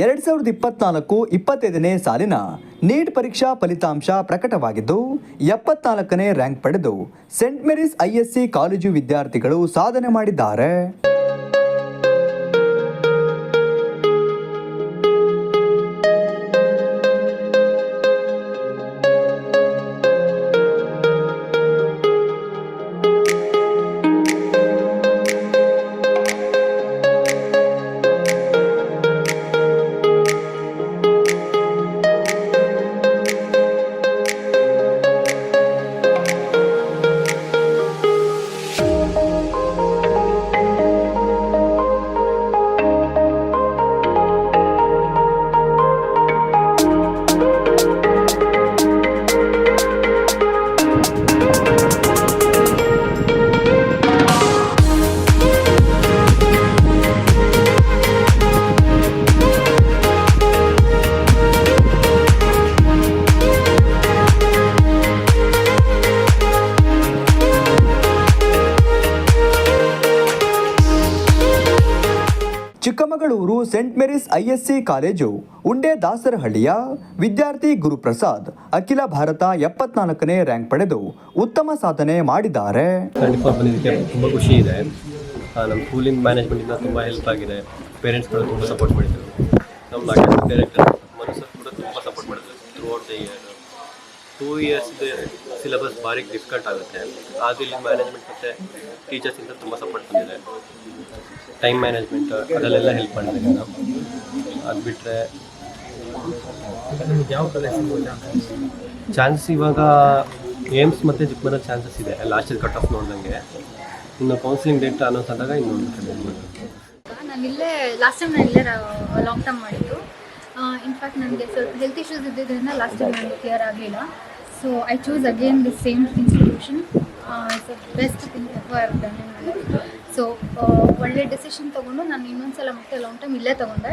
ಎರಡ್ ಸಾವಿರದ ಇಪ್ಪತ್ನಾಲ್ಕು ಇಪ್ಪತ್ತೈದನೇ ಸಾಲಿನ ನೀಟ್ ಪರೀಕ್ಷಾ ಫಲಿತಾಂಶ ಪ್ರಕಟವಾಗಿದ್ದು, ಎಪ್ಪತ್ನಾಲ್ಕನೇ ರ್ಯಾಂಕ್ ಪಡೆದು ಸೆಂಟ್ ಮೇರಿಸ್ ಐಎಸ್ಸಿ ಕಾಲೇಜು ವಿದ್ಯಾರ್ಥಿಗಳು ಸಾಧನೆ ಮಾಡಿದ್ದಾರೆ. Chikkamagaluru saint Mary's ISC college, ಉಂಡೆ ದಾಸರಹಳ್ಳಿಯ ವಿದ್ಯಾರ್ಥಿ ಗುರುಪ್ರಸಾದ್ ಅಖಿಲ ಭಾರತ ಎಪ್ಪತ್ನಾಲ್ಕನೇ ರ್ಯಾಂಕ್ ಪಡೆದು ಉತ್ತಮ ಸಾಧನೆ ಮಾಡಿದ್ದಾರೆ. ಫೋರ್ ಬಂದಿದ್ದಕ್ಕೆ ತುಂಬ ಖುಷಿ ಇದೆ. ನಮ್ಮ ಸ್ಕೂಲಿನ ಮ್ಯಾನೇಜ್ಮೆಂಟಿಂದ ತುಂಬ ಹೆಲ್ಪ್ ಆಗಿದೆ. ಪೇರೆಂಟ್ಸ್ಗಳು ತುಂಬ ಸಪೋರ್ಟ್ ಮಾಡಿದರು. ನಮ್ಮ ಡೈರೆಕ್ಟರ್ ಮನಸ್ಸು ಕೂಡ ತುಂಬ ಸಪೋರ್ಟ್ ಮಾಡಿದ್ರು throughout the year two ಇಯರ್ಸ್ದು ಸಿಲೆಬಸ್ ಭಾರಿ ಡಿಫಿಕಲ್ಟ್ ಆಗುತ್ತೆ. ಆದರೆ ಇಲ್ಲಿ ಮ್ಯಾನೇಜ್ಮೆಂಟ್ ಮತ್ತು ಟೀಚರ್ಸಿಂದ ತುಂಬ ಸಪೋರ್ಟ್ ಬಂದಿದೆ ಟೈಮ್ ಮ್ಯಾನೇಜ್ಮೆಂಟ್ ಅದರಲ್ಲೆಲ್ಲ ಹೆಲ್ಪ್ ಮಾಡಿದೆ ನಾನು ಅದು ಬಿಟ್ಟರೆ ಯಾವ ಕಾಲೇಜ್ ಚಾನ್ಸ್ ಇವಾಗ ಏಮ್ಸ್ ಮತ್ತು ಚಿಕ್ಕಮರ ಚಾನ್ಸಸ್ ಇದೆ. ಲಾಸ್ಟ್ ಇಯರ್ ಕಟ್ ಆಫ್ ನೋಡ್ದಂಗೆ. ಇನ್ನು ಕೌನ್ಸಿಲಿಂಗ್ ಡೇಟ್ ಅನೌನ್ಸ್ ಆದಾಗ ಇನ್ನೊಂದು ಕಡೆ ನಾನು ಇಲ್ಲೇ ಲಾಸ್ಟ್ ಟೈಮ್ ನಾನು ಇಲ್ಲೇ ಲಾಂಗ್ ಟರ್ಮ್ ಮಾಡಿದ್ದು. ಇನ್ಫ್ಯಾಕ್ಟ್ ನನಗೆ ಸ್ವಲ್ಪ ಹೆಲ್ತ್ ಇಶ್ಯೂಸ್ ಇದ್ದಿದ್ದರಿಂದ ಲಾಸ್ಟ್ ಟೈಮ್ ನನಗೆ ಕ್ಲಿಯರ್ ಆಗಲಿಲ್ಲ. So I choose the best same institution so best in my life. So ಒಳ್ಳೆ ಡೆಸಿಷನ್ ತೊಗೊಂಡು ನಾನು ಇನ್ನೊಂದು ಸಲ ಮತ್ತೆ ಲಾಂಗ್ ಟೈಮ್ ಇಲ್ಲೇ ತೊಗೊಂಡೆ.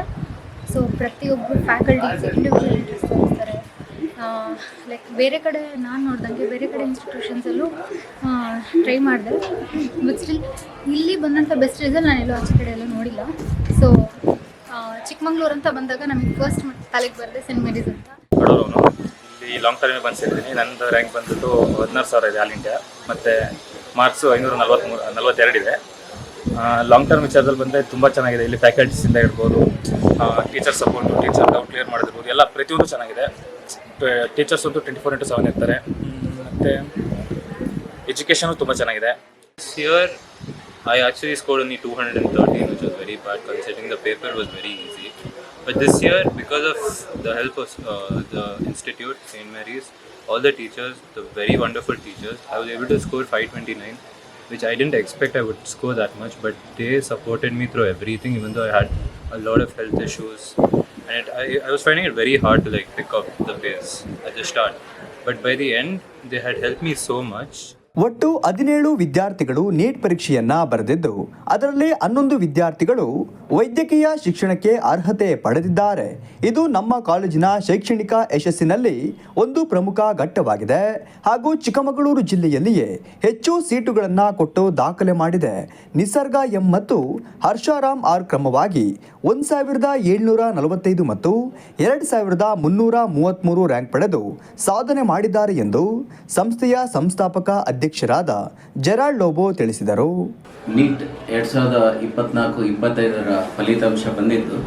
ಸೊ ಪ್ರತಿಯೊಬ್ಬರು ಫ್ಯಾಕಲ್ಟೀಸ್ ಇಂಡಿವಿಜುವಲ್ ಇಂಟ್ರೆಸ್ಟ್ ತೋರಿಸ್ತಾರೆ. ಲೈಕ್ ಬೇರೆ ಕಡೆ ನಾನು ನೋಡ್ದಂಗೆ ಬೇರೆ ಕಡೆ ಇನ್ಸ್ಟಿಟ್ಯೂಷನ್ಸಲ್ಲೂ ಟ್ರೈ ಮಾಡಿದೆ. ಬಟ್ ಸ್ಟಿಲ್ ಇಲ್ಲಿ ಬಂದಂಥ ಬೆಸ್ಟ್ ರಿಸಲ್ಟ್ ನಾನು ಎಲ್ಲೋ ಆಚೆ ಕಡೆ ಎಲ್ಲ ನೋಡಿಲ್ಲ. ಸೊ ಚಿಕ್ಕಮಂಗ್ಳೂರು ಅಂತ ಬಂದಾಗ ನಮಗೆ ಫಸ್ಟ್ ತಲೆಗೆ ಬರದೆ ಸೆಂಟ್ ಮೇರೀಸ್ ಅಂತ. ಇಲ್ಲಿ ಲಾಂಗ್ ಟರ್ಮಿಗೆ ಬಂದು ಸೇರಿದ್ದೀನಿ ನಂದು ರ್ಯಾಂಕ್ ಬಂದ್ಬಿಟ್ಟು ಹದಿನಾರು ಸಾವಿರ ಇದೆ ಆಲ್ ಇಂಡಿಯಾ ಮತ್ತು ಮಾರ್ಕ್ಸು ಐನೂರ ನಲ್ವತ್ತ್ಮೂರು ನಲ್ವತ್ತೆರಡಿದೆ ಲಾಂಗ್ ಟರ್ಮ್ ವಿಚಾರದಲ್ಲಿ ಬಂದರೆ ತುಂಬ ಚೆನ್ನಾಗಿದೆ. ಇಲ್ಲಿ ಫ್ಯಾಕಲ್ಟೀಸಿಂದ ಇರ್ಬೋದು teacher support teacher doubt clear ಮಾಡಿರ್ಬೋದು ಎಲ್ಲ ಪ್ರತಿಯೊಂದು ಚೆನ್ನಾಗಿದೆ. ಟೀಚರ್ಸ್ ಅಂತೂ ಟ್ವೆಂಟಿ ಫೋರ್ ಇಂಟು ಸೆವೆನ್ ಇರ್ತಾರೆ ಮತ್ತು ಎಜುಕೇಷನು ತುಂಬ ಚೆನ್ನಾಗಿದೆ. Here I I two hundred and 213, which was very bad considering the paper was very easy. But this year, because of the help of uh, the institute, St. Mary's, all the teachers, the very wonderful teachers, I was able to score 529, which I didn't expect I would score that much. But they supported me through everything, even though I had a lot of health issues, and it, I, I was finding it very hard to like pick up the pace at the start. But by the end, they had helped me so much. ಒಟ್ಟು ಹದಿನೇಳು ವಿದ್ಯಾರ್ಥಿಗಳು neat ಪರೀಕ್ಷೆಯನ್ನ ಬರೆದಿದ್ದು, ಅದರಲ್ಲಿ ಹನ್ನೊಂದು ವಿದ್ಯಾರ್ಥಿಗಳು ವೈದ್ಯಕೀಯ ಶಿಕ್ಷಣಕ್ಕೆ ಅರ್ಹತೆ ಪಡೆದಿದ್ದಾರೆ. ಇದು ನಮ್ಮ ಕಾಲೇಜಿನ ಶೈಕ್ಷಣಿಕ ಯಶಸ್ಸಿನಲ್ಲಿ ಒಂದು ಪ್ರಮುಖ ಘಟ್ಟವಾಗಿದೆ. ಹಾಗೂ ಚಿಕ್ಕಮಗಳೂರು ಜಿಲ್ಲೆಯಲ್ಲಿಯೇ ಹೆಚ್ಚು ಸೀಟುಗಳನ್ನು ಕೊಟ್ಟು ದಾಖಲೆ ಮಾಡಿದೆ. ನಿಸರ್ಗ ಎಂ ಮತ್ತು ಹರ್ಷಾರಾಮ್ ಆರ್ ಕ್ರಮವಾಗಿ ಒಂದು ಸಾವಿರದ ಏಳ್ನೂರ ನಲವತ್ತೈದು ಮತ್ತು ಎರಡು ಸಾವಿರದ ಮುನ್ನೂರ ಮೂವತ್ತ್ಮೂರು ರ್ಯಾಂಕ್ ಪಡೆದು ಸಾಧನೆ ಮಾಡಿದ್ದಾರೆ ಎಂದು ಸಂಸ್ಥೆಯ ಸಂಸ್ಥಾಪಕ ಅಧ್ಯಕ್ಷರಾದ ಜೆರಾಲ್ಡ್ ಲೋಬೋ ತಿಳಿಸಿದರು. ನೀಟ್ ಎರಡು ಸಾವಿರದ ಇಪ್ಪತ್ನಾಲ್ಕು, ಇಪ್ಪತ್ತೈದರ ಫಲಿತಾಂಶ ಬಂದಿದ್ದು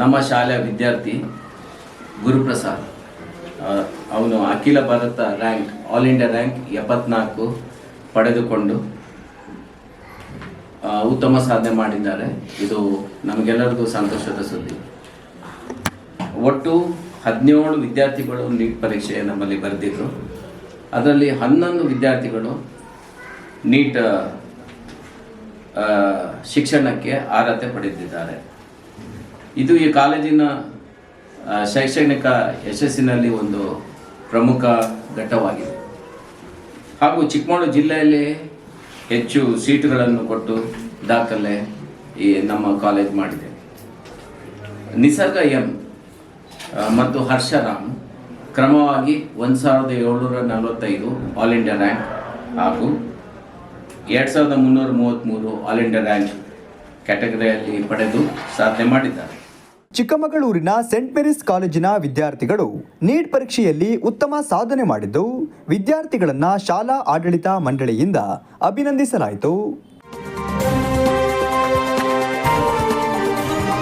ನಮ್ಮ ಶಾಲೆಯ ವಿದ್ಯಾರ್ಥಿ ಗುರುಪ್ರಸಾದ್ ಅವನು ಅಖಿಲ ಭಾರತ ರ್ಯಾಂಕ್, ಆಲ್ ಇಂಡಿಯಾ ರ್ಯಾಂಕ್ ಎಪ್ಪತ್ನಾಲ್ಕು ಪಡೆದುಕೊಂಡು ಉತ್ತಮ ಸಾಧನೆ ಮಾಡಿದ್ದಾರೆ. ಇದು ನಮಗೆಲ್ಲರಿಗೂ ಸಂತೋಷದ ಸುದ್ದಿ. ಒಟ್ಟು ಹದಿನೇಳು ವಿದ್ಯಾರ್ಥಿಗಳು ನೀಟ್ ಪರೀಕ್ಷೆ ನಮ್ಮಲ್ಲಿ ಬರೆದಿದ್ದರು ಅದರಲ್ಲಿ ಹನ್ನೊಂದು ವಿದ್ಯಾರ್ಥಿಗಳು ನೀಟ್ ಶಿಕ್ಷಣಕ್ಕೆ ಅರ್ಹತೆ ಪಡೆದಿದ್ದಾರೆ. ಇದು ಈ ಕಾಲೇಜಿನ ಶೈಕ್ಷಣಿಕ ಯಶಸ್ಸಿನಲ್ಲಿ ಒಂದು ಪ್ರಮುಖ ಘಟ್ಟವಾಗಿದೆ. ಹಾಗೂ ಚಿಕ್ಕಮಗಳೂರು ಜಿಲ್ಲೆಯಲ್ಲಿ ಹೆಚ್ಚು ಸೀಟುಗಳನ್ನು ಕೊಟ್ಟು ದಾಖಲೆ ಈ ನಮ್ಮ ಕಾಲೇಜ್ ಮಾಡಿದೆ. ನಿಸರ್ಗ ಎಂ ಮತ್ತು ಹರ್ಷರಾಮ್ ಕ್ರಮವಾಗಿ ಒಂದು ಸಾವಿರದ ಏಳ್ನೂರ ನಲವತ್ತೈದು ಆಲ್ ಇಂಡಿಯಾ ರ್ಯಾಂಕ್ ಹಾಗೂ ಎರಡು ಸಾವಿರದ ಮುನ್ನೂರ ಮೂವತ್ತ್ಮೂರು ಆಲ್ ಇಂಡಿಯಾ ರ್ಯಾಂಕ್ ಕ್ಯಾಟಗರಿಯಲ್ಲಿ ಪಡೆದು ಸಾಧನೆ ಮಾಡಿದ್ದಾರೆ. ಚಿಕ್ಕಮಗಳೂರಿನ ಸೆಂಟ್ ಮೇರಿಸ್ ಕಾಲೇಜಿನ ವಿದ್ಯಾರ್ಥಿಗಳು ನೀಟ್ ಪರೀಕ್ಷೆಯಲ್ಲಿ ಉತ್ತಮ ಸಾಧನೆ ಮಾಡಿದ್ದು, ವಿದ್ಯಾರ್ಥಿಗಳನ್ನು ಶಾಲಾ ಆಡಳಿತ ಮಂಡಳಿಯಿಂದ ಅಭಿನಂದಿಸಲಾಯಿತು.